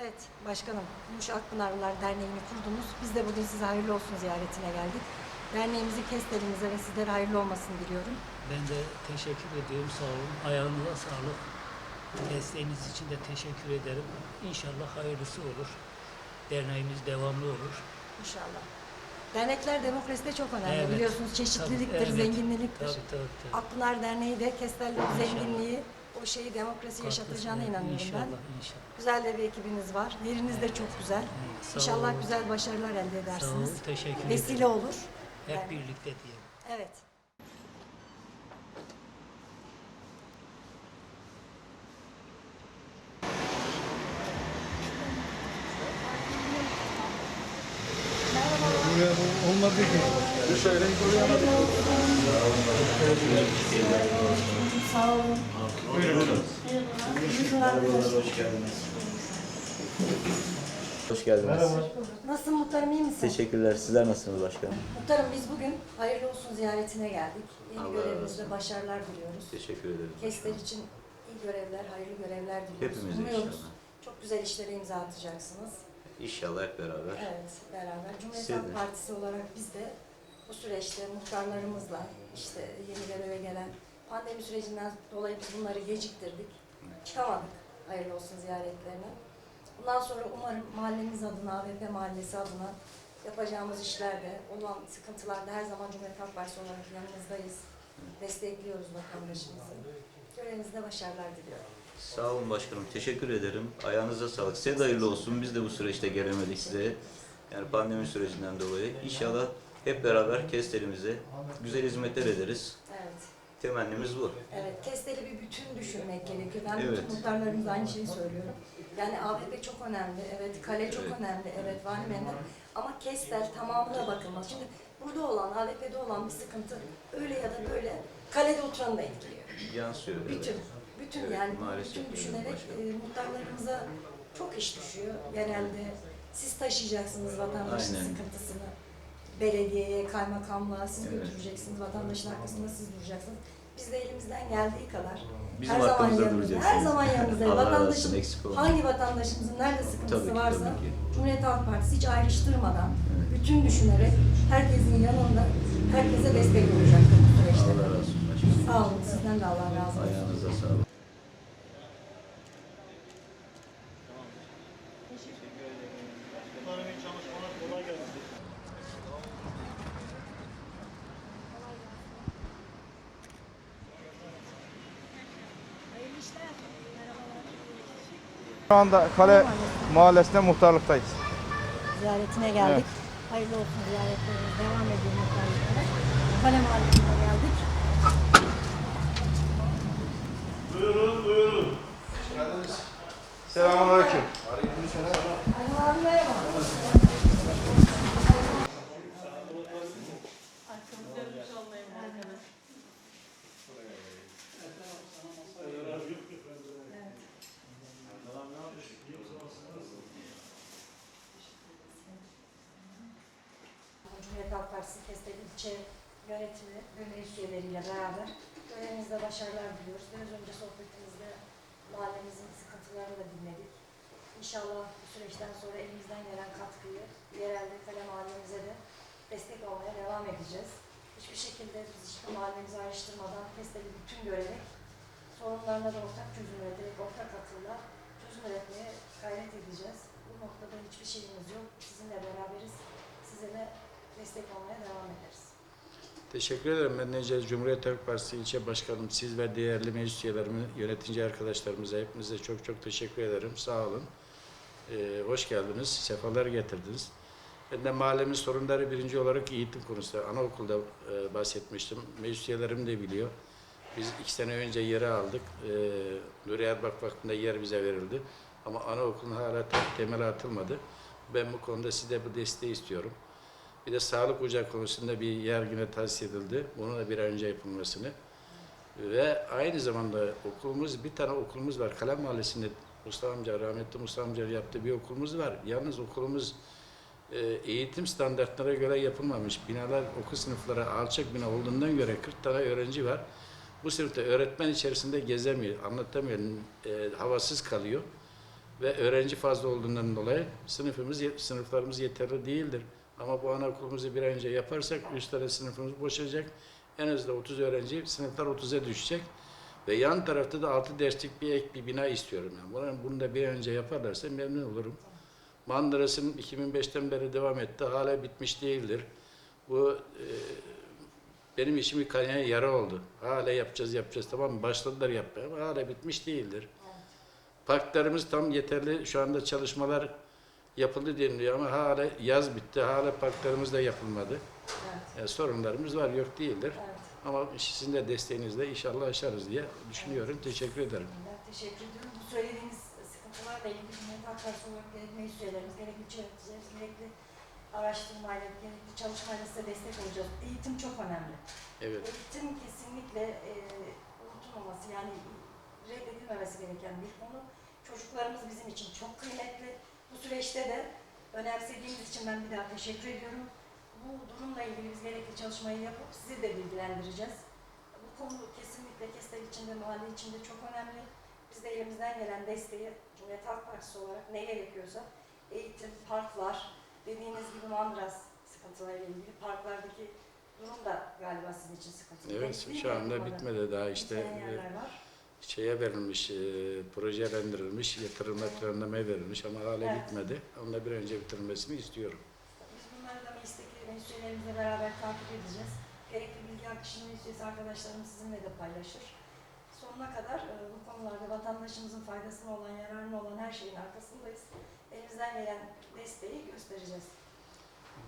Evet başkanım, Muş Akpınarlılar Derneği'ni kurdunuz. Biz de bugün size hayırlı olsun ziyaretine geldik. Derneğimizin kestelinize ve sizlere hayırlı olmasını diliyorum. Ben de teşekkür ediyorum. Sağ olun. Ayağınıza sağlık. Desteğiniz için de teşekkür ederim. İnşallah hayırlısı olur. Derneğimiz devamlı olur. İnşallah. Dernekler demokraside çok önemli Evet. biliyorsunuz. Çeşitliliktir, Tabii, evet. zenginliktir. Tabii tabii. tabii. Akpınar Derneği de kestelli zenginliği, o şeyi demokrasi yaşatacağına Haklısın. inanıyorum İnşallah, ben. inşallah. Güzel de bir ekibiniz var. Yeriniz de çok güzel. Sağ İnşallah olun. güzel başarılar elde Sağ edersiniz. olun. Teşekkür Vesile ederim. olur. Hep Yani. birlikte diyelim. Evet. Sağ olun. Buyurun. Hoş geldiniz. Nasılsın muhtarım iyi misin? Teşekkürler. Sizler nasılsınız başkanım? Muhtarım biz bugün hayırlı olsun ziyaretine geldik. Yeni Allah görevinizde başarılar diliyoruz. Teşekkür ederim. Kesler için iyi görevler, hayırlı görevler diliyoruz. Hepimize Umuyoruz. inşallah. Çok güzel işlere imza atacaksınız. İnşallah hep beraber. Evet, beraber. Cumhuriyet Halk. Partisi olarak biz de bu süreçte muhtarlarımızla işte yeni göreve gelen pandemi sürecinden dolayı biz bunları geciktirdik. Çıkamadık hayırlı olsun ziyaretlerine. Bundan sonra umarım mahallemiz adına, AVP mahallesi adına yapacağımız işlerde, olan sıkıntılarda her zaman Cumhuriyet Halk Partisi olarak yanınızdayız. Destekliyoruz vatandaşımızı. Görevinizde başarılar diliyorum. Sağ olun başkanım. Teşekkür ederim. Ayağınıza sağlık. Size de hayırlı olsun. Biz de bu süreçte gelemedik size. Yani pandemi sürecinden dolayı. İnşallah hep beraber kestelimize güzel hizmetler ederiz. Evet. Temennimiz bu. Evet, testleri bir bütün düşünmek gerekiyor. Ben Evet. bütün muhtarlarımıza aynı şeyi söylüyorum. Yani AVP çok önemli, evet, kale çok Evet. önemli, evet, var menler. Ama kestel tamamına bakılmaz. Şimdi burada olan, AVP'de olan bir sıkıntı öyle ya da böyle kalede oturanı da etkiliyor. Yansıyor. evet. Bütün, bütün Evet, yani maalesef bütün öyle düşünerek başkanım. e, muhtarlarımıza çok iş düşüyor. Genelde siz taşıyacaksınız vatandaşın Aynen. sıkıntısını. Belediyeye, kaymakamlığa siz Evet. götüreceksiniz, vatandaşın arkasında siz duracaksınız. Biz de elimizden geldiği kadar Bizim her zaman yanımızda, her zaman olsun. Vatandaşın hangi vatandaşımızın nerede sıkıntısı Tabii ki, varsa tabii. Cumhuriyet Halk Partisi hiç ayrıştırmadan, Evet. bütün düşünerek herkesin yanında, herkese destek olacaktır bu süreçte. Allah razı olsun. Sağ olun, sizden de Allah razı olsun. Ayağınıza sağlık. Şu anda Kale Mahallesi'nde muhtarlıktayız. Ziyaretine geldik. Hayırlı olsun ziyaretlerimiz devam ediyor muhtarlıklara. Kale Mahallesi'ne geldik. Selamünaleyküm. Ali abi merhaba. Cumhuriyet Halk Partisi Kestel İlçe Yönetimi meclis üyeleriyle beraber görevinizde başarılar diliyoruz. Biraz önce sohbetimizde mahallemizin sıkıntılarını da dinledik. İnşallah bu süreçten sonra elimizden gelen katkıyı yerelde kale mahallemize de destek olmaya devam edeceğiz. Hiçbir şekilde biz işte mahallemizi ayrıştırmadan Kestel'i bütün görerek sorunlarına da ortak çözüm üreterek, ortak akılla çözüm üretmeye gayret edeceğiz. Bu noktada hiçbir şeyimiz yok. Sizinle beraberiz. Size de destek olmaya devam ederiz. Teşekkür ederim. Ben Necdet Cumhuriyet Halk Partisi ilçe başkanım. Siz ve değerli meclis üyelerime, yönetici arkadaşlarımıza hepinize çok çok teşekkür ederim. Sağ olun. Ee, hoş geldiniz. Sefalar getirdiniz. Ben de mahallemin sorunları birinci olarak eğitim konusunda anaokulda e, bahsetmiştim. Meclis üyelerim de biliyor. Biz iki sene önce yeri aldık. E, Nuri Erbak Vakfı'nda yer bize verildi. Ama anaokulun hala te- temeli atılmadı. Ben bu konuda size bu desteği istiyorum. Bir de sağlık ocağı konusunda bir yer yine tahsis edildi. Bunun da bir önce yapılmasını. Ve aynı zamanda okulumuz, bir tane okulumuz var. Kalem Mahallesi'nde Mustafa amca, rahmetli Mustafa amca yaptığı bir okulumuz var. Yalnız okulumuz e, eğitim standartlara göre yapılmamış binalar okul sınıfları alçak bina olduğundan göre 40 tane öğrenci var. Bu sınıfta öğretmen içerisinde gezemiyor, anlatamıyor, e, havasız kalıyor ve öğrenci fazla olduğundan dolayı sınıfımız sınıflarımız yeterli değildir. Ama bu anaokulumuzu bir an önce yaparsak 3 tane sınıfımız boşalacak. En azından 30 öğrenci, sınıflar 30'a düşecek. Ve yan tarafta da 6 derslik bir ek bir bina istiyorum. Yani. Bunu, da bir an önce yaparlarsa memnun olurum. Mandırası'nın 2005'ten beri devam etti. Hala bitmiş değildir. Bu e, benim işimi kanayan yara oldu. Hala yapacağız yapacağız tamam mı? Başladılar yapmaya ama hala bitmiş değildir. Parklarımız tam yeterli. Şu anda çalışmalar yapıldı deniliyor ama hala yaz bitti. Hala parklarımız da yapılmadı. Evet. Yani sorunlarımız var yok değildir. Evet. Ama sizin de desteğinizle inşallah aşarız diye düşünüyorum. Teşekkür ederim. Ben teşekkür ediyorum. Bu söylediğiniz sıkıntılarla ilgili Halk Partisi olarak gerek meclis üyelerimiz, gerek ilçe yöneticilerimiz, gerekli araştırmayla, gerekli çalışmayla size destek olacağız. Eğitim çok önemli. Evet. Eğitim kesinlikle e, unutulmaması yani reddedilmemesi gereken bir konu. Çocuklarımız bizim için çok kıymetli. Bu süreçte de önemsediğiniz için ben bir daha teşekkür ediyorum. Bu durumla ilgili biz gerekli çalışmayı yapıp sizi de bilgilendireceğiz. Bu konu kesinlikle Kestel içinde, mahalle içinde çok önemli. Biz de elimizden gelen desteği Cumhuriyet Halk Partisi olarak ne gerekiyorsa eğitim, parklar, dediğiniz gibi Mandras sıkıntılarıyla ilgili parklardaki durum da galiba sizin için sıkıntılı. Evet şu anda bitmedi daha işte Bitmeyen yerler var. Şeye verilmiş, e, projelendirilmiş, yatırımla planlamaya verilmiş ama hala Evet. bitmedi. Onu da bir önce bitirilmesini istiyorum. Biz bunları da meclis üyelerimizle beraber takip edeceğiz. Gerekli bilgi akışını üyesi arkadaşlarım sizinle de paylaşır. Sonuna kadar e, bu konularda vatandaşımızın faydasına olan, yararına olan her şeyin arkasındayız. Elimizden gelen desteği göstereceğiz.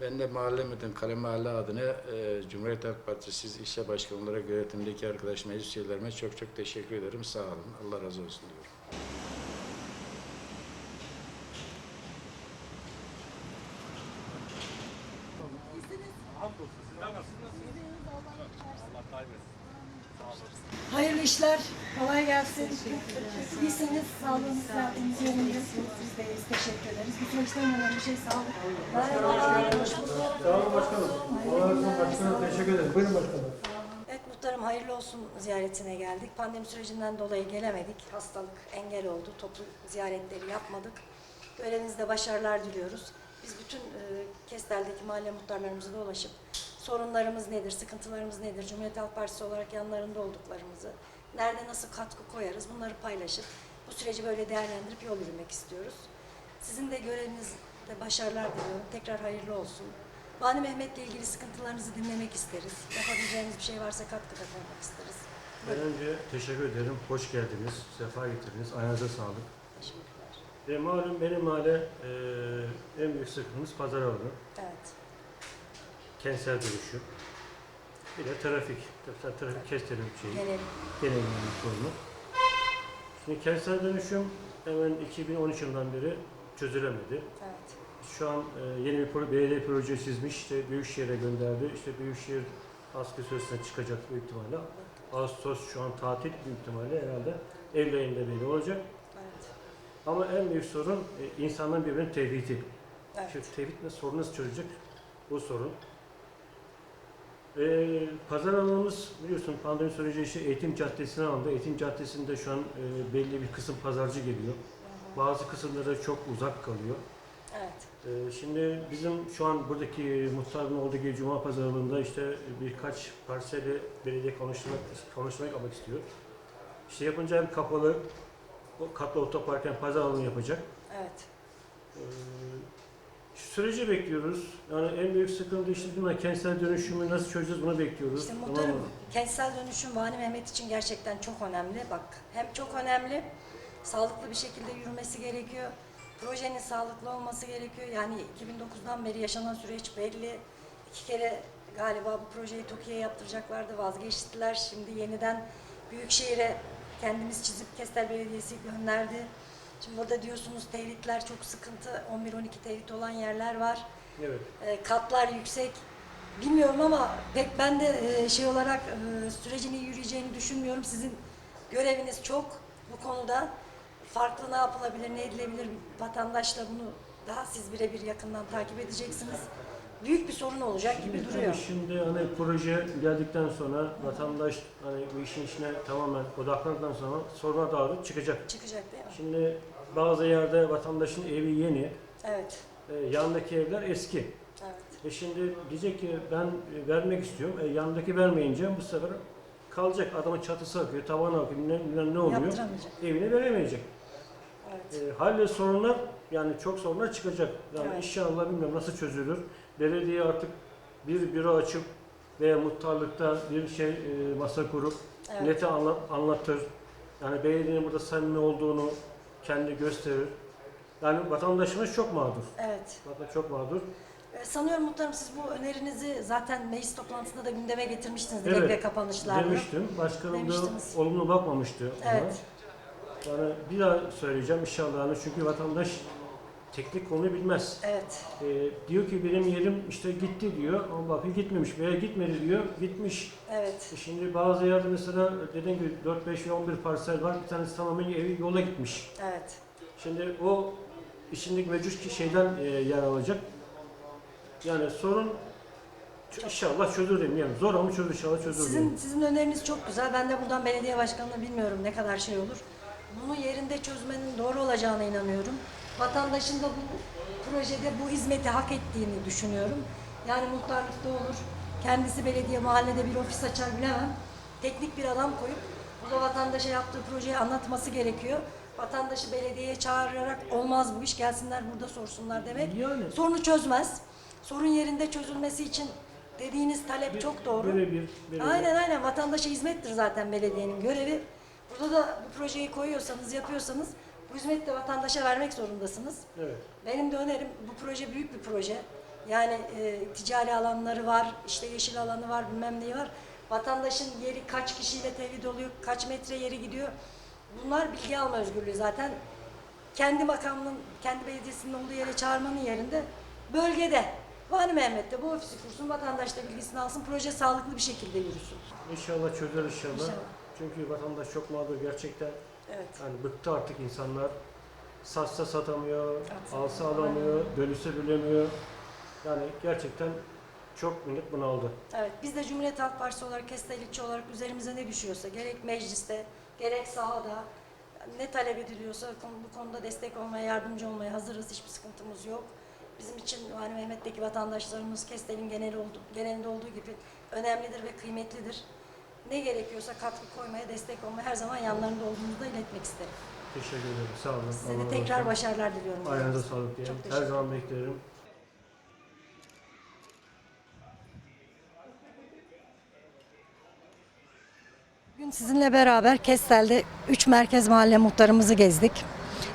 Ben de mahalle müdürüm, Kale Mahalle adına e, Cumhuriyet Halk Partisi ilçe başkanı olarak yönetimdeki arkadaş meclis üyelerime çok çok teşekkür ederim. Sağ olun. Allah razı olsun diyorum. İyisiniz, sağlığınız, sıhhatiniz yerinde. Biz de iyiyiz, teşekkür ederiz. Bu süreçten önemli bir şey sağlık. Merhaba, hoş bulduk. Sağ olun başkanım. Olsun başkanım. Teşekkür ederim. Buyurun başkanım. Evet muhtarım hayırlı olsun ziyaretine geldik. Pandemi sürecinden dolayı gelemedik. Hastalık engel oldu. Toplu ziyaretleri yapmadık. Görevinizde başarılar diliyoruz. Biz bütün e, Kestel'deki mahalle muhtarlarımıza dolaşıp sorunlarımız nedir, sıkıntılarımız nedir, Cumhuriyet Halk Partisi olarak yanlarında olduklarımızı, nerede nasıl katkı koyarız bunları paylaşıp bu süreci böyle değerlendirip yol yürümek istiyoruz. Sizin de görevinizde başarılar diliyorum. Tekrar hayırlı olsun. Bani Mehmet'le ilgili sıkıntılarınızı dinlemek isteriz. Yapabileceğiniz bir şey varsa katkıda bulunmak isteriz. Ben önce teşekkür ederim. Hoş geldiniz. Sefa getirdiniz. Ayağınıza sağlık. Teşekkürler. Ve malum benim mahalle e, en büyük sıkıntımız pazar alanı. Evet. Kentsel dönüşüm. Bir de trafik. Tabii trafik kestelim şeyi. Gelelim. Genel bir sorunu. Şimdi kentsel dönüşüm hemen 2013 yılından beri çözülemedi. Evet. Şu an e, yeni bir proje, belediye projesi çizmiş, işte Büyükşehir'e gönderdi. İşte Büyükşehir askı sözüne çıkacak büyük ihtimalle. Ağustos şu an tatil büyük ihtimalle herhalde. Eylül ayında belli olacak. Evet. Ama en büyük sorun e, insanların birbirinin tevhidi. Evet. Şu tevhid ne sorunu nasıl çözecek? Bu sorun. E, pazar alanımız biliyorsun pandemi süreci işte eğitim caddesine aldı. Eğitim caddesinde şu an e, belli bir kısım pazarcı geliyor. Bazı kısımları çok uzak kalıyor. Evet. Ee, Şimdi bizim şu an buradaki muhtarın olduğu Cuma Pazarlığı'nda işte birkaç parseli belediye konuşturmak, konuşturmak almak istiyor. İşte yapınca hem kapalı, katlı otopark hem pazar alanı yapacak. Evet. Şu süreci bekliyoruz. Yani en büyük sıkıntı işte bunlar kentsel dönüşümü nasıl çözeceğiz bunu bekliyoruz. İşte Tamam muhtarım mı? kentsel dönüşüm Vani Mehmet için gerçekten çok önemli. Bak hem çok önemli, sağlıklı bir şekilde yürümesi gerekiyor. Projenin sağlıklı olması gerekiyor. Yani 2009'dan beri yaşanan süreç belli. İki kere galiba bu projeyi TOKİ'ye yaptıracaklardı, vazgeçtiler. Şimdi yeniden Büyükşehir'e kendimiz çizip Kestel Belediyesi gönderdi. Şimdi burada diyorsunuz tevhidler çok sıkıntı. 11-12 tevhid olan yerler var. Evet. E, katlar yüksek. Bilmiyorum ama pek ben de e, şey olarak e, sürecin iyi yürüyeceğini düşünmüyorum. Sizin göreviniz çok bu konuda. Farklı ne yapılabilir, ne edilebilir vatandaşla bunu daha siz birebir yakından takip edeceksiniz. Büyük bir sorun olacak gibi Tabii duruyor. Şimdi hani proje geldikten sonra vatandaş hani bu işin içine tamamen odaklandıktan sonra soruna dağılıp çıkacak. Çıkacak değil mi? Şimdi bazı yerde vatandaşın evi yeni, Evet. e, yanındaki evler eski. Evet. E şimdi diyecek ki ben vermek istiyorum. E, yanındaki vermeyince bu sefer kalacak. Adamın çatısı akıyor, tavanı akıyor, ne, ne, ne oluyor? Evine veremeyecek. Evet. E, haliyle sorunlar yani çok sorunlar çıkacak. Yani Evet. inşallah bilmiyorum nasıl çözülür. Belediye artık bir büro açıp veya muhtarlıkta bir şey e, masa kurup Evet. millete anla- anlatır. Yani belediyenin burada samimi olduğunu kendi gösterir. Yani vatandaşımız çok mağdur. Evet. Vatandaş çok mağdur. Ee, Sanıyorum muhtarım siz bu önerinizi zaten meclis toplantısında da gündeme getirmiştiniz Evet, direkt kapanışlarda. Demiştim. Başkanım da olumlu bakmamıştı. ona. Evet. Yani bir daha söyleyeceğim inşallah. Çünkü vatandaş teknik konuyu bilmez. Evet. Ee, diyor ki benim yerim işte gitti diyor ama bakıyor gitmemiş veya gitmedi diyor gitmiş. Evet. E Şimdi bazı yerde mesela dediğim gibi 4, 5 ve 11 parsel var bir tanesi tamamen evi yola gitmiş. Evet. Şimdi o içindeki mevcut ki şeyden e, yer alacak. Yani sorun inşallah çözülür diyeyim. Yani zor ama çözülür inşallah çözülür. Sizin diyeyim. sizin öneriniz çok güzel. Ben de buradan belediye başkanına bilmiyorum ne kadar şey olur. Bunu yerinde çözmenin doğru olacağına inanıyorum. Vatandaşın da bu projede bu hizmeti hak ettiğini düşünüyorum. Yani muhtarlıkta olur. Kendisi belediye mahallede bir ofis açar bilemem. Teknik bir adam koyup burada vatandaşa yaptığı projeyi anlatması gerekiyor. Vatandaşı belediyeye çağırarak olmaz bu iş gelsinler burada sorsunlar demek. Yani Sorunu çözmez. Sorun yerinde çözülmesi için dediğiniz talep çok doğru. birebir, birebir. Aynen aynen vatandaşa hizmettir zaten belediyenin görevi. Burada da bu projeyi koyuyorsanız, yapıyorsanız bu hizmeti de vatandaşa vermek zorundasınız. Evet. Benim de önerim bu proje büyük bir proje. Yani e, ticari alanları var, işte yeşil alanı var, bilmem neyi var. Vatandaşın yeri kaç kişiyle tevhid oluyor, kaç metre yeri gidiyor. Bunlar bilgi alma özgürlüğü zaten. Kendi makamının, kendi belediyesinin olduğu yere çağırmanın yerinde bölgede Vali Mehmet de bu ofisi kursun, vatandaş da bilgisini alsın, proje sağlıklı bir şekilde yürüsün. İnşallah çözer inşallah. İnşallah. Çünkü vatandaş çok mağdur gerçekten. Evet. Yani bıktı artık insanlar. Satsa satamıyor, Satsa alsa alamıyor. bölüse bölemiyor. Yani gerçekten çok millet bunaldı. Evet, biz de Cumhuriyet Halk Partisi olarak, Kestel ilçe olarak üzerimize ne düşüyorsa, gerek mecliste, gerek sahada, ne talep ediliyorsa bu konuda destek olmaya, yardımcı olmaya hazırız. Hiçbir sıkıntımız yok. Bizim için Vali Mehmet'teki vatandaşlarımız Kestel'in genel oldu, genelinde olduğu gibi önemlidir ve kıymetlidir. Ne gerekiyorsa katkı koymaya, destek olmaya her zaman yanlarında olduğumuzu da iletmek isterim. Teşekkür ederim. Sağ olun. Size Allah de tekrar olsun. başarılar diliyorum. Ayağınıza sağlık diyelim. Her zaman beklerim. Bugün sizinle beraber Kestel'de 3 merkez mahalle muhtarımızı gezdik.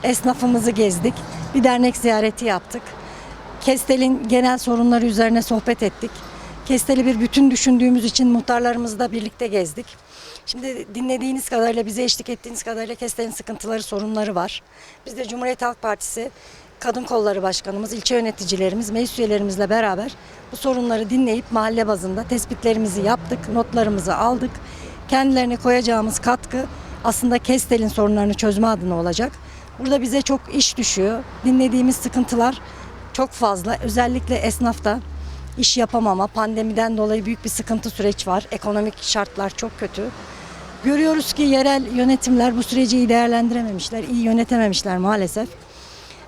Esnafımızı gezdik. Bir dernek ziyareti yaptık. Kestel'in genel sorunları üzerine sohbet ettik. Kestel'i bir bütün düşündüğümüz için muhtarlarımızı da birlikte gezdik. Şimdi dinlediğiniz kadarıyla, bize eşlik ettiğiniz kadarıyla Kestel'in sıkıntıları, sorunları var. Biz de Cumhuriyet Halk Partisi Kadın Kolları Başkanımız, ilçe yöneticilerimiz, meclis üyelerimizle beraber bu sorunları dinleyip mahalle bazında tespitlerimizi yaptık, notlarımızı aldık. Kendilerine koyacağımız katkı aslında Kestel'in sorunlarını çözme adına olacak. Burada bize çok iş düşüyor. Dinlediğimiz sıkıntılar çok fazla. Özellikle esnafta iş yapamama, pandemiden dolayı büyük bir sıkıntı süreç var. Ekonomik şartlar çok kötü. Görüyoruz ki yerel yönetimler bu süreci iyi değerlendirememişler, iyi yönetememişler maalesef.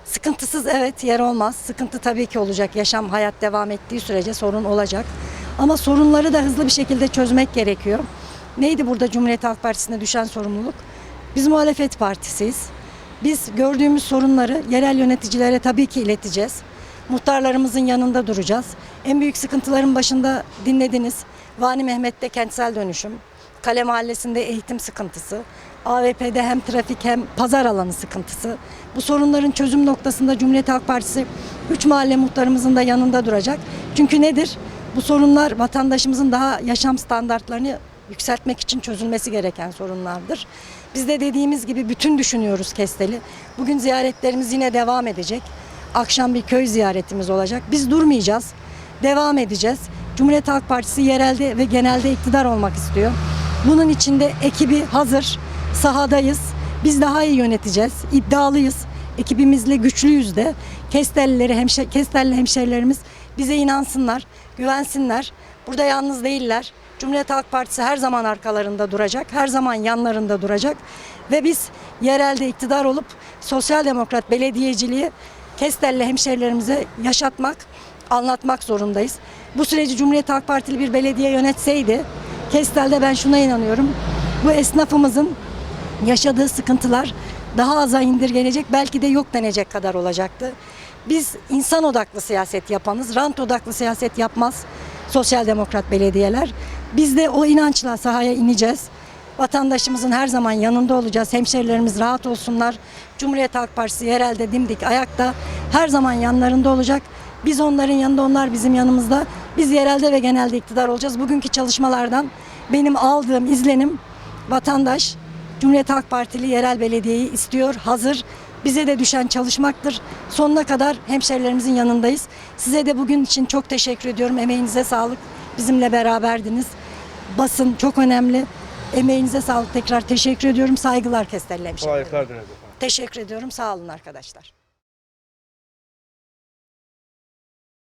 Sıkıntısız evet yer olmaz. Sıkıntı tabii ki olacak. Yaşam, hayat devam ettiği sürece sorun olacak. Ama sorunları da hızlı bir şekilde çözmek gerekiyor. Neydi burada Cumhuriyet Halk Partisi'ne düşen sorumluluk? Biz muhalefet partisiyiz. Biz gördüğümüz sorunları yerel yöneticilere tabii ki ileteceğiz. Muhtarlarımızın yanında duracağız. En büyük sıkıntıların başında dinlediniz. Vani Mehmet'te kentsel dönüşüm, Kale Mahallesi'nde eğitim sıkıntısı, AVP'de hem trafik hem pazar alanı sıkıntısı. Bu sorunların çözüm noktasında Cumhuriyet Halk Partisi 3 mahalle muhtarımızın da yanında duracak. Çünkü nedir? Bu sorunlar vatandaşımızın daha yaşam standartlarını yükseltmek için çözülmesi gereken sorunlardır. Biz de dediğimiz gibi bütün düşünüyoruz Kestel'i. Bugün ziyaretlerimiz yine devam edecek. Akşam bir köy ziyaretimiz olacak. Biz durmayacağız. Devam edeceğiz. Cumhuriyet Halk Partisi yerelde ve genelde iktidar olmak istiyor. Bunun için de ekibi hazır. Sahadayız. Biz daha iyi yöneteceğiz. İddialıyız. ekibimizle güçlüyüz de. Kestellileri, hemşe, Kestelli hemşerilerimiz bize inansınlar, güvensinler. Burada yalnız değiller. Cumhuriyet Halk Partisi her zaman arkalarında duracak, her zaman yanlarında duracak. Ve biz yerelde iktidar olup sosyal demokrat belediyeciliği Kestelli hemşerilerimize yaşatmak, anlatmak zorundayız. Bu süreci Cumhuriyet Halk Partili bir belediye yönetseydi, Kestel'de ben şuna inanıyorum. Bu esnafımızın yaşadığı sıkıntılar daha aza indirgenecek, belki de yok denecek kadar olacaktı. Biz insan odaklı siyaset yapanız, rant odaklı siyaset yapmaz sosyal demokrat belediyeler. Biz de o inançla sahaya ineceğiz. Vatandaşımızın her zaman yanında olacağız. Hemşerilerimiz rahat olsunlar. Cumhuriyet Halk Partisi yerelde dimdik ayakta her zaman yanlarında olacak. Biz onların yanında, onlar bizim yanımızda. Biz yerelde ve genelde iktidar olacağız. Bugünkü çalışmalardan benim aldığım izlenim vatandaş Cumhuriyet Halk Partili yerel belediyeyi istiyor, hazır. Bize de düşen çalışmaktır. Sonuna kadar hemşerilerimizin yanındayız. Size de bugün için çok teşekkür ediyorum. Emeğinize sağlık. Bizimle beraberdiniz. Basın çok önemli. Emeğinize sağlık. Tekrar teşekkür ediyorum. Saygılar Kestelli hemşerilerim. Kolaylıklar dileriz efendim. Teşekkür ediyorum. Sağ olun arkadaşlar.